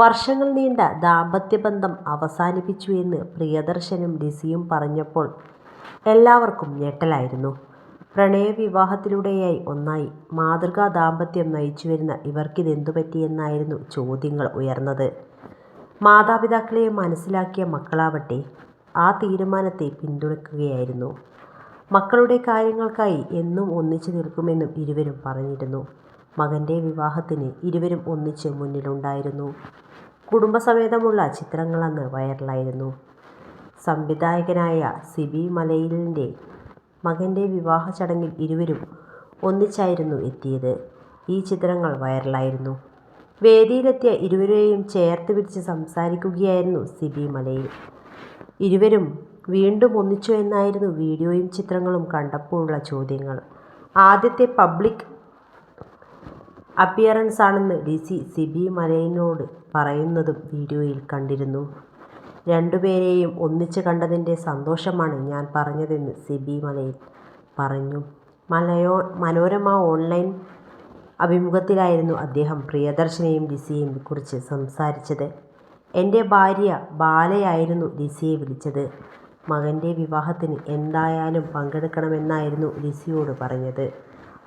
വർഷങ്ങൾ നീണ്ട ദാമ്പത്യബന്ധം അവസാനിപ്പിച്ചു എന്ന് പ്രിയദർശനും ലിസിയും പറഞ്ഞപ്പോൾ എല്ലാവർക്കും ഞെട്ടലായിരുന്നു. പ്രണയവിവാഹത്തിലൂടെയായി ഒന്നായി മാതൃകാ ദാമ്പത്യം നയിച്ചുവരുന്ന ഇവർക്കിതെന്തു പറ്റിയെന്നായിരുന്നു ചോദ്യങ്ങൾ ഉയർന്നത്. മാതാപിതാക്കളെ മനസ്സിലാക്കിയ മക്കളാവട്ടെ ആ തീരുമാനത്തെ പിന്തുണയ്ക്കുകയായിരുന്നു. മക്കളുടെ കാര്യങ്ങൾക്കായി എന്നും ഒന്നിച്ചു നിൽക്കുമെന്നും ഇരുവരും പറഞ്ഞിരുന്നു. മകന്റെ വിവാഹത്തിന് ഇരുവരും ഒന്നിച്ച് മുന്നിലുണ്ടായിരുന്നു. കുടുംബസമേതമുള്ള ചിത്രങ്ങൾ അന്ന് വൈറലായിരുന്നു. സംവിധായകനായ സിബി മകന്റെ വിവാഹ ചടങ്ങിൽ ഇരുവരും ഒന്നിച്ചായിരുന്നു എത്തിയത്. ഈ ചിത്രങ്ങൾ വൈറലായിരുന്നു. വേദിയിലെത്തിയ ഇരുവരെയും ചേർത്ത് പിടിച്ച് സംസാരിക്കുകയായിരുന്നു സിബി മലയിൽ. ഇരുവരും വീണ്ടും ഒന്നിച്ചു എന്നായിരുന്നു വീഡിയോയും ചിത്രങ്ങളും കണ്ടപ്പോഴുള്ള ചോദ്യങ്ങൾ. ആദ്യത്തെ പബ്ലിക് അപ്പിയറൻസ് അപ്പിയറൻസാണെന്ന് സി സിബി മലയിലിനോട് പറയുന്നതും വീഡിയോയിൽ കണ്ടിരുന്നു. രണ്ടുപേരെയും ഒന്നിച്ച് കണ്ടതിന്റെ സന്തോഷമാണ് ഞാൻ പറഞ്ഞതെന്ന് സിബി മലയിൽ പറഞ്ഞു. മലയോ മനോരമ ഓൺലൈൻ അഭിമുഖത്തിലായിരുന്നു അദ്ദേഹം പ്രിയദർശനെയും ലിസിയെയും കുറിച്ച് സംസാരിച്ചത്. എന്റെ ഭാര്യ ബാലയായിരുന്നു ലിസിയെ വിളിച്ചത്. മകന്റെ വിവാഹത്തിന് എന്തായാലും പങ്കെടുക്കണമെന്നായിരുന്നു ലിസിയോട് പറഞ്ഞത്.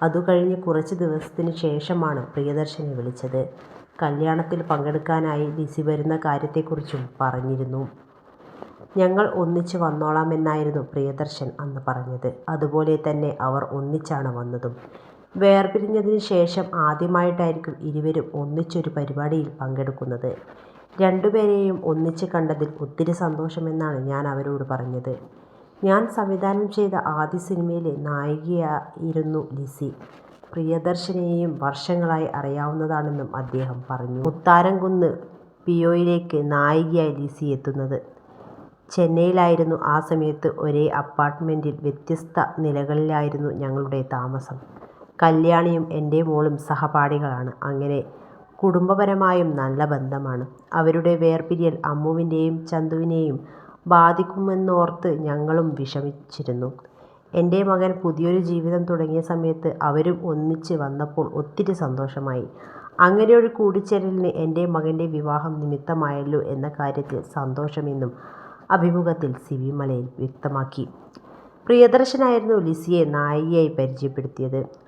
അതുകഴിഞ്ഞ് കുറച്ച് ദിവസത്തിന് ശേഷമാണ് പ്രിയദർശനെ വിളിച്ചത്. കല്യാണത്തിൽ പങ്കെടുക്കാനായി ലിസി വരുന്ന കാര്യത്തെക്കുറിച്ചും പറഞ്ഞിരുന്നു. ഞങ്ങൾ ഒന്നിച്ച് വന്നോളാമെന്നായിരുന്നു പ്രിയദർശൻ അന്ന് പറഞ്ഞത്. അതുപോലെ തന്നെ അവർ ഒന്നിച്ചാണ് വന്നതും. വേർപിരിഞ്ഞതിന് ശേഷം ആദ്യമായിട്ടായിരിക്കും ഇരുവരും ഒന്നിച്ചൊരു പരിപാടിയിൽ പങ്കെടുക്കുന്നത്. രണ്ടുപേരെയും ഒന്നിച്ച് കണ്ടതിൽ ഒത്തിരി സന്തോഷമെന്നാണ് ഞാൻ അവരോട് പറഞ്ഞത്. ഞാൻ സംവിധാനം ചെയ്ത ആദ്യ സിനിമയിലെ നായികയായിരുന്നു ലിസി. പ്രിയദർശനെയും വർഷങ്ങളായി അറിയാവുന്നതാണെന്നും അദ്ദേഹം പറഞ്ഞു. മുത്താരംകുന്ന് പിഒയിലേക്ക് നായികയായി ലിസി എത്തുന്നത്. ചെന്നൈയിലായിരുന്നു ആ സമയത്ത്. ഒരേ അപ്പാർട്ട്മെന്റിൽ വ്യത്യസ്ത നിലകളിലായിരുന്നു ഞങ്ങളുടെ താമസം. കല്യാണിയും എന്റെ മോളും സഹപാഠികളാണ്. അങ്ങനെ കുടുംബപരമായും നല്ല ബന്ധമാണ്. അവരുടെ വേർപിരിയൽ അമ്മുവിനെയും ചന്തുവിനെയും ബാധിക്കുമെന്നോർത്ത് ഞങ്ങളും വിഷമിച്ചിരുന്നു. എന്റെ മകൻ പുതിയൊരു ജീവിതം തുടങ്ങിയ സമയത്ത് അവരും ഒന്നിച്ച് വന്നപ്പോൾ ഒത്തിരി സന്തോഷമായി. അങ്ങനെ ഒരു കൂടിച്ചേരലിന് എന്റെ മകന്റെ വിവാഹം നിമിത്തമായല്ലോ എന്ന കാര്യത്തിൽ സന്തോഷമെന്നും അഭിമുഖത്തിൽ സിബി മലയിൽ വ്യക്തമാക്കി. പ്രിയദർശനായിരുന്നു ലിസിയെ നായികയായി പരിചയപ്പെടുത്തിയത്.